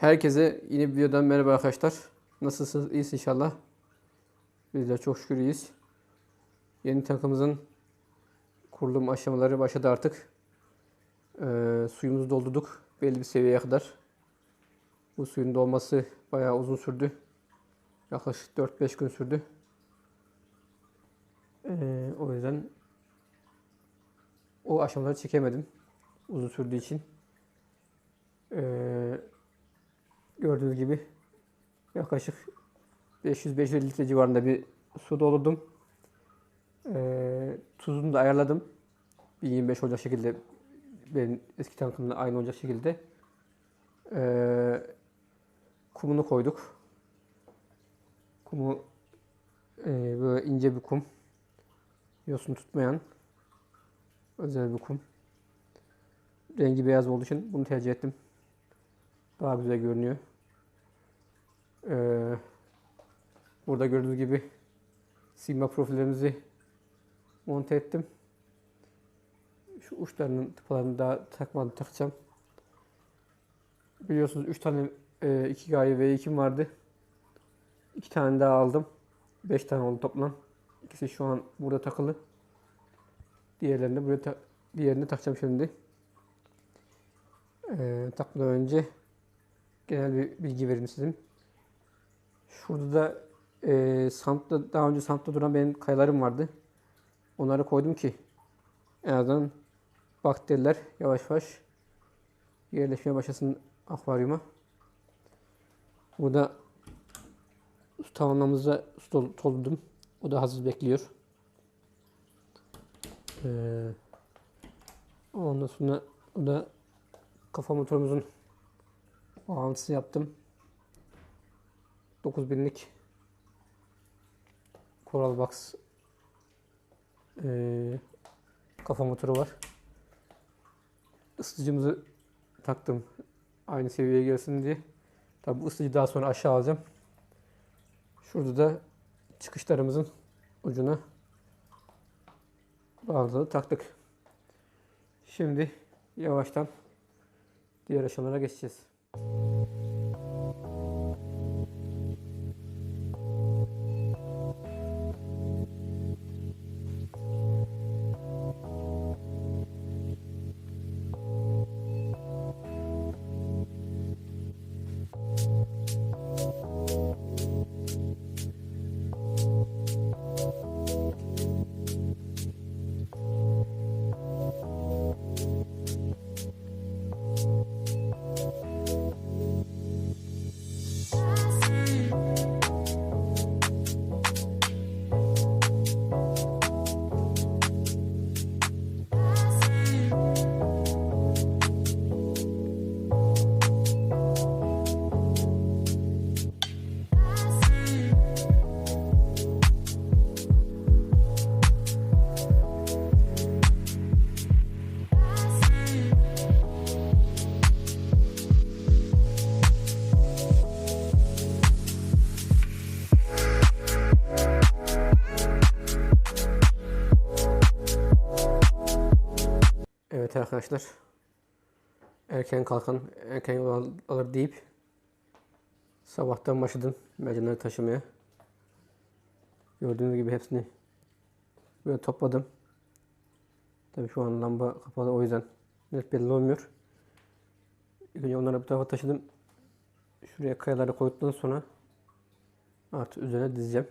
Herkese yeni bir videodan merhaba arkadaşlar. Nasılsınız? İyisiniz inşallah. Biz de çok şükür iyiyiz. Yeni takımımızın kurulum aşamaları başladı artık. Ee, suyumuzu doldurduk belli bir seviyeye kadar. Bu suyun dolması bayağı uzun sürdü. Yaklaşık 4-5 gün sürdü. Ee, o yüzden o aşamaları çekemedim. Uzun sürdüğü için. Ee, gördüğünüz gibi yaklaşık 500-550 litre civarında bir su doldurdum. Ee, tuzunu da ayarladım. 1025 olacak şekilde benim eski tankımla aynı olacak şekilde. Ee, kumunu koyduk. Kumu e, böyle ince bir kum. Yosun tutmayan özel bir kum. Rengi beyaz olduğu için bunu tercih ettim. Daha güzel görünüyor. Ee, burada gördüğünüz gibi sigma profillerimizi monte ettim. Şu uçlarının tıpalarını daha takmadım, takacağım. Biliyorsunuz 3 tane e, 2 gaye V2'm vardı. 2 tane daha aldım. 5 tane oldu toplam. İkisi şu an burada takılı. Diğerlerini buraya ta- diğerini takacağım şimdi. Ee, takmadan önce genel bir bilgi vereyim sizin. Şurada da e, Samp'ta, daha önce Samp'ta duran benim kayalarım vardı. Onları koydum ki en azından bakteriler yavaş yavaş yerleşmeye başlasın akvaryuma. Burada su tavanlamızda su dol- doldurdum. O da hazır bekliyor. Ee, ondan sonra o da kafa motorumuzun bağlantısı yaptım. 9000'lik Coral Box ee, kafa motoru var. Isıtıcımızı taktım aynı seviyeye gelsin diye. Tabi bu ısıtıcı daha sonra aşağı alacağım. Şurada da çıkışlarımızın ucuna bağladığı taktık. Şimdi yavaştan diğer aşamalara geçeceğiz. Arkadaşlar. Erken kalkan erken yol al- alır deyip sabahtan başladım mercanları taşımaya. Gördüğünüz gibi hepsini böyle topladım. Tabii şu an lamba kapalı o yüzden net belli olmuyor. İlk önce onları bu tarafa taşıdım. Şuraya kayaları koyduktan sonra artık üzerine dizeceğim.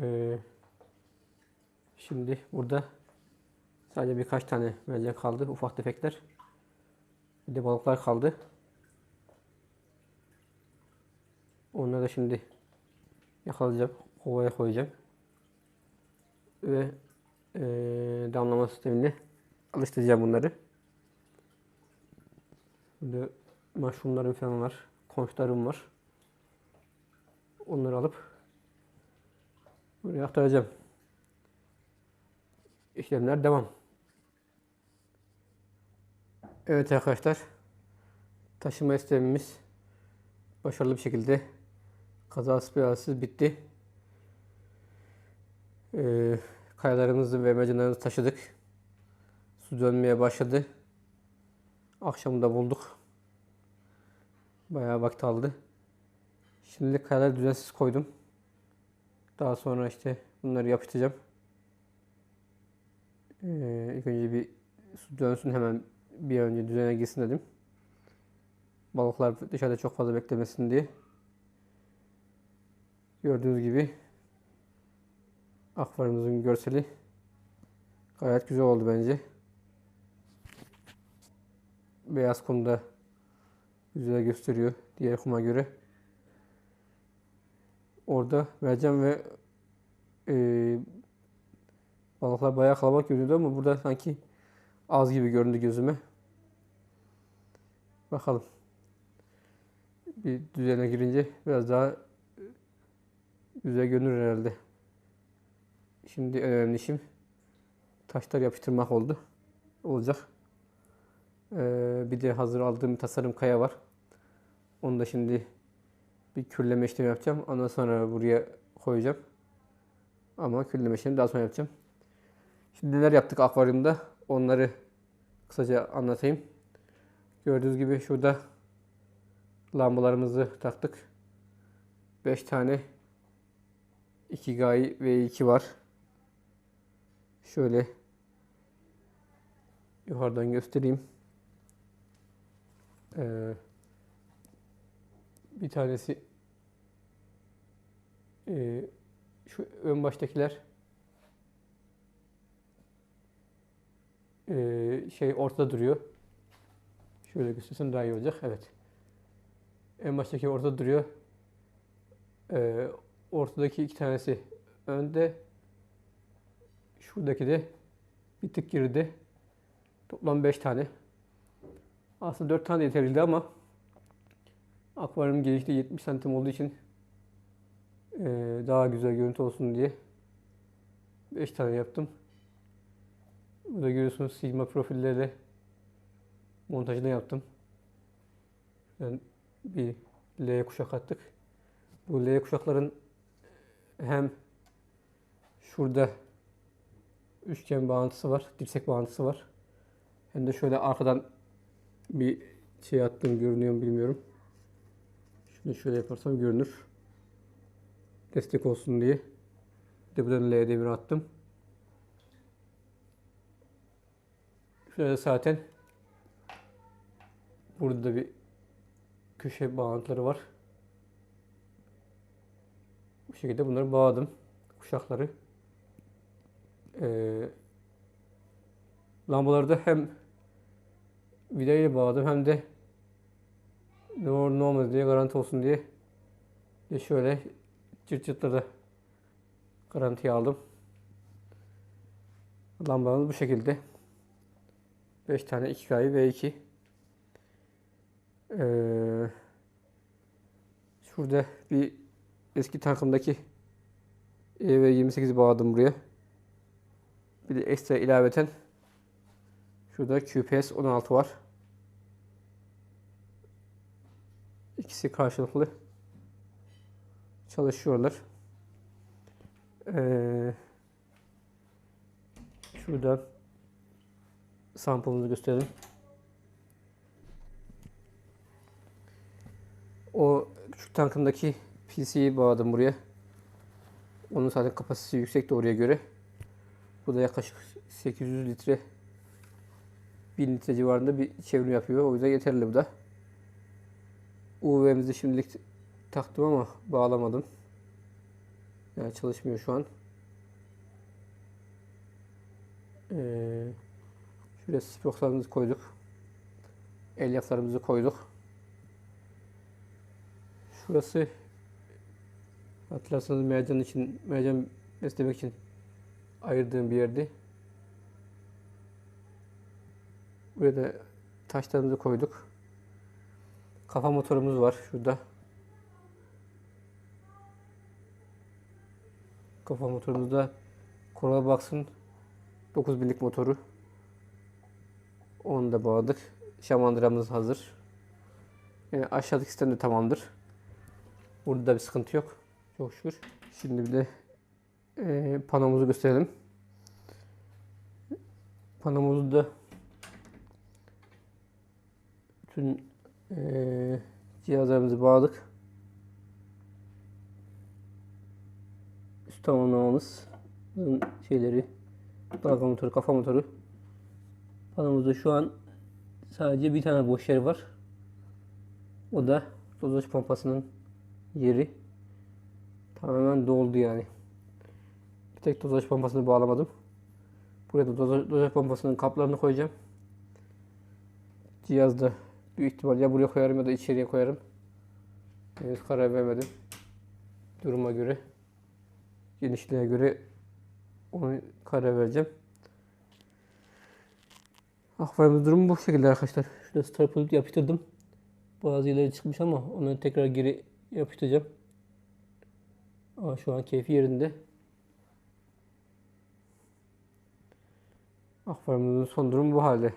Ee, şimdi burada Sadece birkaç tane mercan kaldı. Ufak tefekler. Bir de balıklar kaldı. Onları da şimdi yakalayacağım. Kovaya koyacağım. Ve eee damlama sistemine alıştıracağım bunları. Burada mushroomlarım falan var. Konçlarım var. Onları alıp buraya aktaracağım. İşlemler devam. Evet arkadaşlar. Taşıma işlemimiz başarılı bir şekilde kazasız belasız bitti. Ee, kayalarımızı ve mercanlarımızı taşıdık. Su dönmeye başladı. Akşamda bulduk. Bayağı vakit aldı. Şimdilik kayaları düzensiz koydum. Daha sonra işte bunları yapıştıracağım. Ee, ilk önce bir su dönsün hemen bir önce düzene girsin dedim. Balıklar dışarıda çok fazla beklemesin diye. Gördüğünüz gibi akvaryumumuzun görseli gayet güzel oldu bence. Beyaz kum da güzel gösteriyor diğer kuma göre. Orada mercan ve e, balıklar bayağı kalabalık görünüyordu ama burada sanki az gibi göründü gözüme. Bakalım. Bir düzene girince biraz daha güzel görünür herhalde. Şimdi önemli işim taşlar yapıştırmak oldu. Olacak. Ee, bir de hazır aldığım tasarım kaya var. Onu da şimdi bir külleme işlemi yapacağım. Ondan sonra buraya koyacağım. Ama külleme işlemi daha sonra yapacağım. Şimdi neler yaptık akvaryumda onları kısaca anlatayım. Gördüğünüz gibi şurada lambalarımızı taktık. 5 tane Ikigai V2 var. Şöyle yukarıdan göstereyim. Ee, bir tanesi e, şu ön baştakiler e, şey ortada duruyor. Şöyle göstersem daha iyi olacak. Evet. En baştaki ortada duruyor. Ee, ortadaki iki tanesi önde. Şuradaki de bir tık geride. Toplam 5 tane. Aslında 4 tane yeterliydi ama akvaryum genişliği 70 santim olduğu için e, daha güzel görüntü olsun diye 5 tane yaptım. Burada görüyorsunuz sigma profilleri montajını yaptım. Yani bir L kuşak attık. Bu L kuşakların hem şurada üçgen bağıntısı var, dirsek bağıntısı var. Hem de şöyle arkadan bir şey attığım görünüyor mu bilmiyorum. Şunu şöyle yaparsam görünür. Destek olsun diye. Bir de buradan L demir attım. Şurada zaten burada da bir köşe bağıntıları var. Bu şekilde bunları bağladım. Kuşakları. Ee, lambaları da hem vidayla bağladım hem de ne olur ne olmaz diye garanti olsun diye de şöyle çıt çıtları da garantiye aldım. Lambamız bu şekilde. 5 tane 2 kayı ve 2. Ee, şurada bir eski tankımdaki EV28'i bağladım buraya. Bir de ekstra ilaveten şurada QPS 16 var. İkisi karşılıklı çalışıyorlar. Ee, şuradan sample'ımızı gösterelim. O küçük tankımdaki PC'yi bağladım buraya. Onun zaten kapasitesi yüksek de oraya göre. Bu da yaklaşık 800 litre 1000 litre civarında bir çevrim yapıyor. O yüzden yeterli bu da. UV'mizi şimdilik taktım ama bağlamadım. Yani çalışmıyor şu an. Ee, şuraya sproxlarımızı koyduk. Elyaflarımızı koyduk. Şurası hatırlarsanız mercan için, mercan beslemek için ayırdığım bir yerdi. Buraya da taşlarımızı koyduk. Kafa motorumuz var şurada. Kafa motorumuzda Corolla Box'ın 9000'lik motoru. Onu da bağladık. Şamandıramız hazır. Yani aşağıdaki sistem de tamamdır. Burada da bir sıkıntı yok. Çok şükür. Şimdi bir de e, panomuzu gösterelim. Panomuzda bütün e, Cihazlarımızı bağladık. Üst tamamlamamız. Şeyleri. Dalga motoru, kafa motoru. Panomuzda şu an sadece bir tane boş yer var. O da dozaj pompasının yeri. Tamamen doldu yani. Bir tek dozaj pompasını bağlamadım. Buraya da dozaj, dozaj pompasının kaplarını koyacağım. Cihazda büyük ihtimal ya buraya koyarım ya da içeriye koyarım. Henüz karar vermedim. Duruma göre. Genişliğe göre onu karar vereceğim. Akvaryumda durumu bu şekilde arkadaşlar. Şurada strapolit yapıştırdım. Bazı yerleri çıkmış ama onu tekrar geri yapıştıracağım. Ama şu an keyfi yerinde. Akvaryumumuzun son durumu bu halde.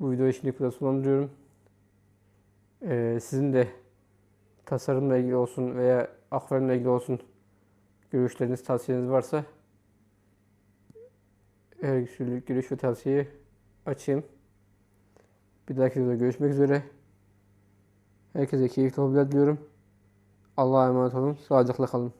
Bu videoyu şimdi burada sonlandırıyorum. Ee, sizin de tasarımla ilgili olsun veya akvaryumla ilgili olsun görüşleriniz, tavsiyeniz varsa türlü görüş ve tavsiyeyi açayım. Bir dahaki videoda görüşmek üzere. Herkese keyifli hobiler diliyorum. Allah'a emanet olun. Sağlıcakla kalın.